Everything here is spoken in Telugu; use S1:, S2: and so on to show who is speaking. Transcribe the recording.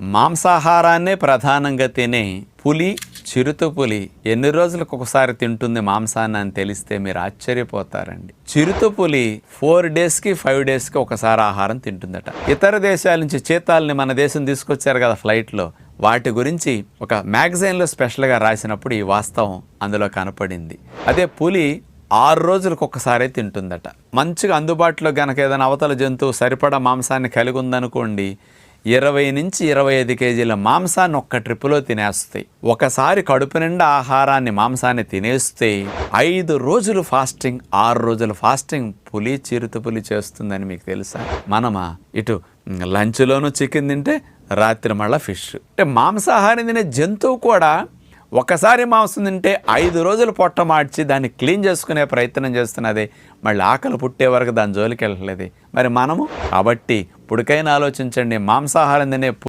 S1: మాంసాహారాన్నే ప్రధానంగా తినే పులి చిరుతపులి ఎన్ని రోజులకు ఒకసారి తింటుంది మాంసాన్ని అని తెలిస్తే మీరు ఆశ్చర్యపోతారండి. చిరుత పులి ఫోర్ డేస్కి ఫైవ్ డేస్కి ఒకసారి ఆహారం తింటుందట. ఇతర దేశాల నుంచి చీతాల్ని మన దేశం తీసుకొచ్చారు కదా ఫ్లైట్లో. వాటి గురించి ఒక మ్యాగజైన్లో స్పెషల్గా రాసినప్పుడు ఈ వాస్తవం అందులో కనపడింది. అదే పులి ఆరు రోజులకు ఒక్కసారే తింటుందట. మంచిగా అందుబాటులో గనక ఏదైనా అవతల జంతువు సరిపడా మాంసాన్ని కలిగి ఉందనుకోండి ఇరవై నుంచి ఇరవై ఐదు కేజీల మాంసాన్ని ఒక్క ట్రిప్పులో తినేస్తాయి. ఒకసారి కడుపు నిండా ఆహారాన్ని మాంసాన్ని తినేస్తే ఐదు రోజులు ఫాస్టింగ్ ఆరు రోజులు ఫాస్టింగ్ పులి చిరుత పులి చేస్తుందని మీకు తెలుసా? మనమా ఇటు లంచ్లోనూ చికెన్ తింటే రాత్రి మళ్ళీ ఫిష్. అంటే మాంసాహారం తినే జంతువు కూడా ఒకసారి మాంసం తింటే ఐదు రోజులు పొట్ట మార్చి దాన్ని క్లీన్ చేసుకునే ప్రయత్నం చేస్తున్నది. మళ్ళీ ఆకలి పుట్టే వరకు దాని జోలికి వెళ్ళలేదు. మరి మనము? కాబట్టి ఇప్పటికైనా ఆలోచించండి. మాంసాహారం తినే